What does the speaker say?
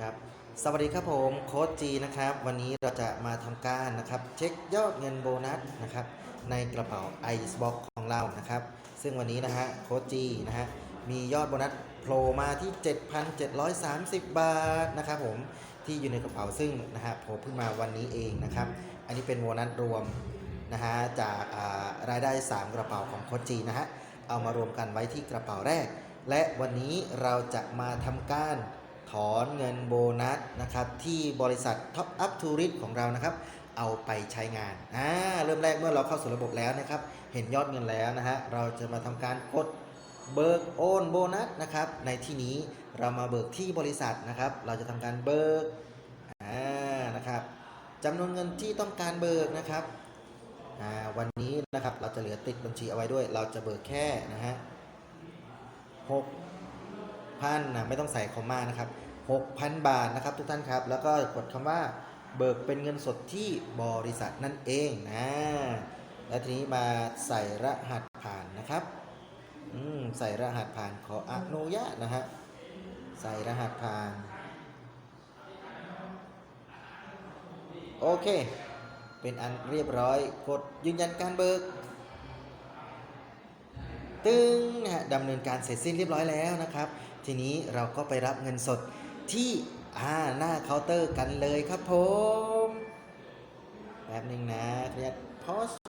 ครับ สวัสดีครับผมโค้ชจีนะครับ วันนี้เราจะมาทำการนะครับเช็คยอดเงินโบนัสนะครับในกระเป๋า Icebox ของเรานะครับ ซึ่งวันนี้นะฮะโค้ชจีนะฮะมียอดโบนัสโผล่มาที่ 7,730 บาทนะครับผมที่อยู่ในกระเป๋าซึ่งนะฮะผมเพิ่งมาวันนี้เองนะครับ อันนี้เป็นโบนัสรวมนะฮะจากรายได้ 3 กระเป๋าของโค้ชจีนะฮะเอามารวมกันไว้ที่กระเป๋าแรก และวันนี้เราจะมาทำการ ถอนเงินโบนัสนะครับที่บริษัท Top Up Tourist ของเรานะครับเอาไปใช้งานอ่าเริ่มแรกเมื่อเราเข้าสู่ระบบแล้วนะครับ เห็นยอดเงินแล้วนะฮะเราจะมาทำการกดเบิกโอนโบนัสนะครับ ในที่นี้เรามาเบิกที่บริษัทนะครับ เราจะทำการเบิกอ่านะครับจำนวนเงินที่ต้องการเบิกนะครับอ่าวันนี้นะครับเราจะเหลือติดบัญชีเอาไว้ด้วย เราจะเบิกแค่นะฮะหก พันนะไม่ต้องใส่คอมมานะครับ 6,000 บาทนะครับทุกท่านครับ แล้วก็กดคำว่าเบิกเป็นเงินสดที่บริษัทนั่นเองนะและทีนี้มาใส่รหัสผ่านนะครับอืมใส่รหัสผ่านขออนุญาตนะฮะใส่รหัสผ่าน โอเค เป็นอันเรียบร้อยกดยืนยันการเบิก ตึ้งนะฮะดำเนินการเสร็จสิ้นเรียบร้อยแล้วนะครับ ทีนี้เราก็ไปรับเงินสดที่อ่าหน้าเคาน์เตอร์กันเลยครับผม แป๊บหนึ่งนะเรียกพอส